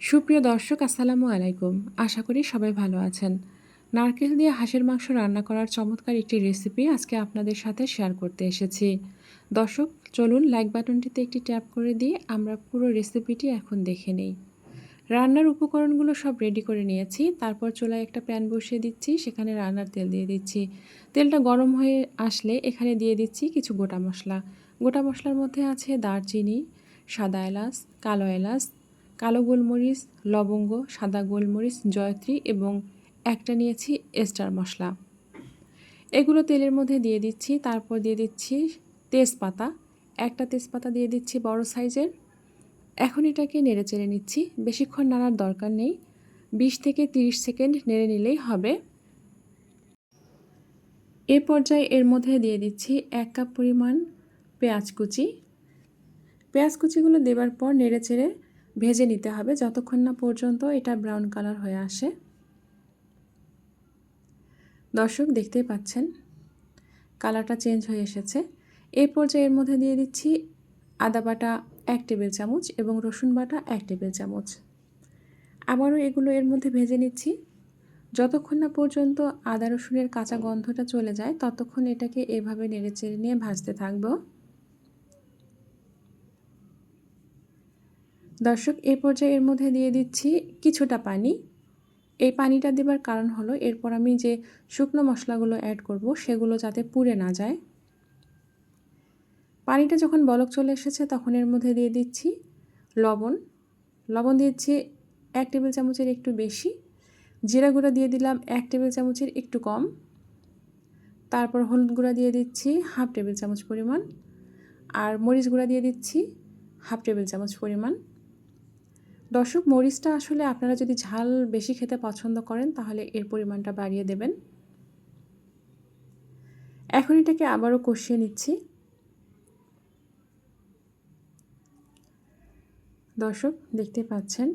সুপ্রিয় দর্শক, আসসালামু আলাইকুম। আশা করি সবাই ভালো আছেন। নারকেল দিয়ে হাঁসের মাংস রান্না করার চমৎকার একটি রেসিপি আজকে আপনাদের সাথে শেয়ার করতে এসেছি। দর্শক, চলুন লাইক বাটনটিতে একটি ট্যাপ করে দিয়ে আমরা পুরো রেসিপিটি এখন দেখে নেই। রান্নার উপকরণগুলো সব রেডি করে নিয়েছি। তারপর চুলায় একটা প্যান বসিয়ে দিচ্ছি, সেখানে রান্নার তেল দিয়ে দিচ্ছি। তেলটা গরম হয়ে আসলে এখানে দিয়ে দিচ্ছি কিছু গোটা মশলা। গোটা মশলার মধ্যে আছে দারচিনি, সাদা এলাচ, কালো এলাচ কালো গোলমরিচ, লবঙ্গ, সাদা গোলমরিচ, জয়ত্রী এবং একটা নিয়েছি এস্টার মশলা। এগুলো তেলের মধ্যে দিয়ে দিচ্ছি, তারপর দিয়ে দিচ্ছি তেজপাতা। একটা তেজপাতা দিয়ে দিচ্ছি বড় সাইজের। এখন এটাকে নেড়ে চেড়ে নিচ্ছি। বেশিক্ষণ নাড়ার দরকার নেই। বিশ থেকে তিরিশ সেকেন্ড নেড়ে নিলেই হবে। এ পর্যায়ে এর মধ্যে দিয়ে দিচ্ছি এক কাপ পরিমাণ পেঁয়াজ কুচি। পেঁয়াজ কুচিগুলো দেবার পর নেড়ে চেড়ে ভেজে নিতে হবে। যতক্ষণ না পর্যন্ত এটা ব্রাউন কালার হয়ে আসে। দর্শক, দেখতেই পাচ্ছেন কালারটা চেঞ্জ হয়ে এসেছে। এই পর্যায়ে এর মধ্যে দিয়ে দিচ্ছি আদা বাটা এক টেবিল চামচ এবং রসুন বাটা এক টেবিল চামচ। আবারও এগুলো এর মধ্যে ভেজে নিচ্ছি। যতক্ষণ না পর্যন্ত আদা রসুনের কাঁচা গন্ধটা চলে যায়, ততক্ষণ এটাকে এভাবে নেড়ে চেড়ে নিয়ে ভাজতে থাকব। দর্শক, এ পর্যায়ে এর মধ্যে দিয়ে দিচ্ছি কিছুটা পানি। এই পানিটা দেবার কারণ হলো, এরপর আমি যে শুকনো মশলাগুলো অ্যাড করব, সেগুলো যাতে পুড়ে না যায়। পানিটা যখন বলক চলে এসেছে, তখন এর মধ্যে দিয়ে দিচ্ছি লবণ। লবণ দিচ্ছি এক টেবিল চামচের একটু বেশি। জিরা গুঁড়া দিয়ে দিলাম এক টেবিল চামচের একটু কম। তারপর হলুদ গুঁড়া দিয়ে দিচ্ছি হাফ টেবিল চামচ পরিমাণ। আর মরিচ গুঁড়া দিয়ে দিচ্ছি হাফ টেবিল চামচ পরিমাণ। দর্শক, মরিচটা আসলে আপনারা যদি ঝাল বেশি খেতে পছন্দ করেন, তাহলে এর পরিমাণটা বাড়িয়ে দেবেন। এখন এটাকে আবারও কষিয়ে নিচ্ছি। দর্শক, দেখতে পাচ্ছেন?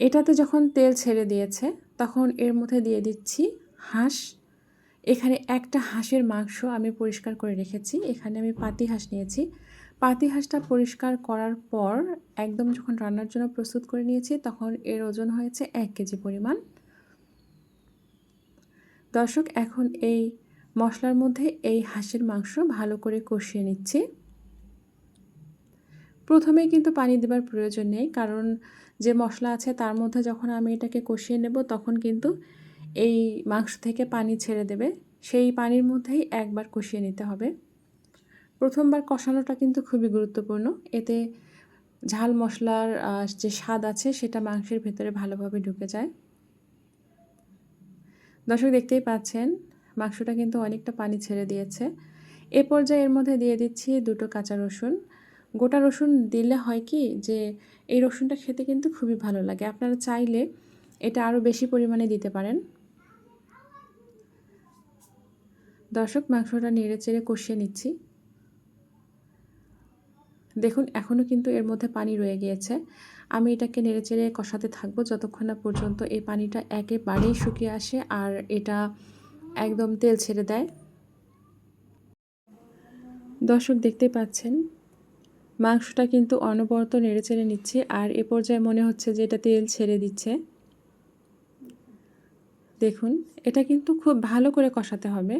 এটাতে যখন তেল ছেড়ে দিয়েছে, তখন এর মধ্যে দিয়ে দিচ্ছি হাঁস। এখানে একটা হাঁসের মাংস আমি পরিষ্কার করে রেখেছি। এখানে আমি পাতি হাঁস নিয়েছি। পাতি হাঁসটা পরিষ্কার করার পর একদম যখন রান্নার জন্য প্রস্তুত করে নিয়েছি, তখন এর ওজন হয়েছে এক কেজি পরিমাণ। দর্শক, এখন এই মশলার মধ্যে এই হাঁসের মাংস ভালো করে কষিয়ে নিচ্ছি। প্রথমেই কিন্তু পানি দেবার প্রয়োজন নেই, কারণ যে মশলা আছে তার মধ্যে যখন আমি এটাকে কষিয়ে নেব, তখন কিন্তু এই মাংস থেকে পানি ছেড়ে দেবে। সেই পানির মধ্যেই একবার কষিয়ে নিতে হবে। প্রথমবার কষানোটা কিন্তু খুবই গুরুত্বপূর্ণ। এতে ঝাল মশলার যে স্বাদ আছে, সেটা মাংসের ভেতরে ভালোভাবে ঢুকে যায়। দর্শক দেখতেই পাচ্ছেন, মাংসটা কিন্তু অনেকটা পানি ছেড়ে দিয়েছে। এ পর্যায়ে এর মধ্যে দিয়ে দিচ্ছি দুটো কাঁচা রসুন। গোটা রসুন দিলে হয় কি, যে এই রসুনটা খেতে কিন্তু খুবই ভালো লাগে। আপনারা চাইলে এটা আরও বেশি পরিমাণে দিতে পারেন। দর্শক, মাংসটা নেড়ে চেড়ে কষিয়ে নিচ্ছি। দেখুন এখনও কিন্তু এর মধ্যে পানি রয়ে গিয়েছে। আমি এটাকে নেড়েচেড়ে কষাতে থাকব যতক্ষণ না পর্যন্ত এই পানিটা একেবারেই শুকিয়ে আসে আর এটা একদম তেল ছেড়ে দেয়। দর্শক, দেখতে পাচ্ছেন, মাংসটা কিন্তু অনবরত নেড়েচেড়ে নিচ্ছে আর এ পর্যায়ে মনে হচ্ছে যে এটা তেল ছেড়ে দিচ্ছে। দেখুন, এটা কিন্তু খুব ভালো করে কষাতে হবে।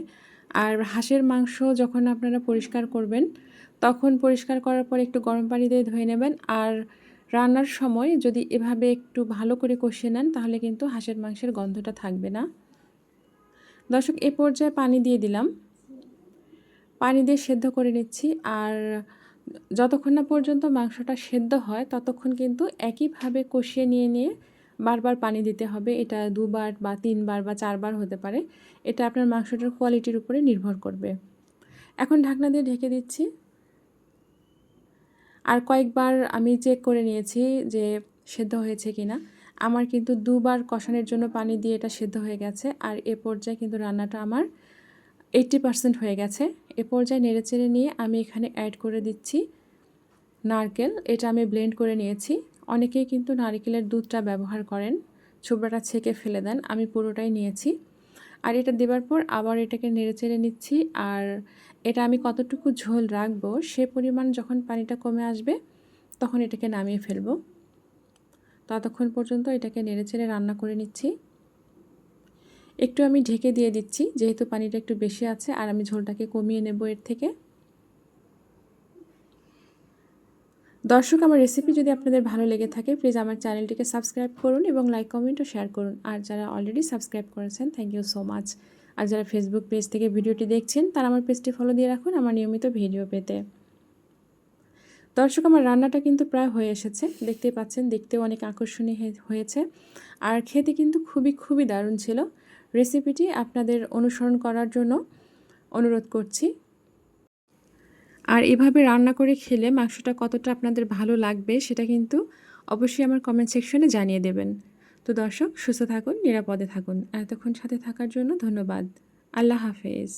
আর হাঁসের মাংস যখন আপনারা পরিষ্কার করবেন, তখন পরিষ্কার করার পর একটু গরম পানি দিয়ে ধুয়ে নেবেন। আর রান্নার সময় যদি এভাবে একটু ভালো করে কষিয়ে নেন, তাহলে কিন্তু হাঁসের মাংসের গন্ধটা থাকবে না। দর্শক, এ পর্যায়ে পানি দিয়ে দিলাম। পানি দিয়ে সেদ্ধ করে নিচ্ছি। আর যতক্ষণ না পর্যন্ত মাংসটা সেদ্ধ হয়, ততক্ষণ কিন্তু একইভাবে কষিয়ে নিয়ে নিয়ে বারবার পানি দিতে হবে। এটা দুবার বা তিনবার বা চারবার হতে পারে। এটা আপনার মাংসটার কোয়ালিটির উপরে নির্ভর করবে। এখন ঢাকনা দিয়ে ঢেকে দিচ্ছি। আর কয়েকবার আমি চেক করে নিয়েছি যে সেদ্ধ হয়েছে কি না আমার কিন্তু দুবার কষানোর জন্য পানি দিয়ে এটা সেদ্ধ হয়ে গেছে। আর এ পর্যায়ে কিন্তু রান্নাটা আমার এইট্টি পারসেন্ট হয়ে গেছে। এ পর্যায়ে নেড়েচেড়ে নিয়ে আমি এখানে অ্যাড করে দিচ্ছি নারকেল। এটা আমি ব্লেন্ড করে নিয়েছি। অনেকেই কিন্তু নারিকেলের দুধটা ব্যবহার করেন, ছোবড়াটা ছেঁকে ফেলে দেন, আমি পুরোটাই নিয়েছি। আর এটা দেবার পর আবার এটাকে নেড়েচেড়ে নিচ্ছি, আর এটা আমি কতটুকু ঝোল রাখব সে পরিমাণ যখন পানিটা কমে আসবে, তখন এটাকে নামিয়ে ফেলব। ততক্ষণ পর্যন্ত এটাকে নেড়েচেড়ে রান্না করে নিচ্ছি। একটু আমি ঢেকে দিয়ে দিচ্ছি, যেহেতু পানিটা একটু বেশি আছে, আর আমি ঝোলটাকে কমিয়ে নেব এর থেকে। দর্শক, আমার রেসিপি যদি আপনাদের ভালো লেগে থাকে প্লিজ আমার চ্যানেলটিকে সাবস্ক্রাইব করুন এবং লাইক কমেন্ট ও শেয়ার করুন। আর যারা অলরেডি সাবস্ক্রাইব করেছেন থ্যাংক ইউ সো মাচ আর যারা ফেসবুক পেজ থেকে ভিডিওটি দেখছেন, তারা আমার পেজটি ফলো দিয়ে রাখুন আমার নিয়মিত ভিডিও পেতে। দর্শক, আমার রান্নাটা কিন্তু প্রায় হয়ে এসেছে। দেখতেই পাচ্ছেন, দেখতেও অনেক আকর্ষণীয় হয়েছে। আর খেতে কিন্তু খুবই খুবই দারুণ ছিল। রেসিপিটি আপনাদের অনুসরণ করার জন্য অনুরোধ করছি। আর এভাবে রান্না করে খেলে মাংসটা কতটা আপনাদের ভালো লাগবে সেটা কিন্তু অবশ্যই আমার কমেন্ট সেকশনে জানিয়ে দেবেন। তো দর্শক, সুস্থ থাকুন, নিরাপদে থাকুন। এতক্ষণ সাথে থাকার জন্য ধন্যবাদ। আল্লাহ হাফেজ।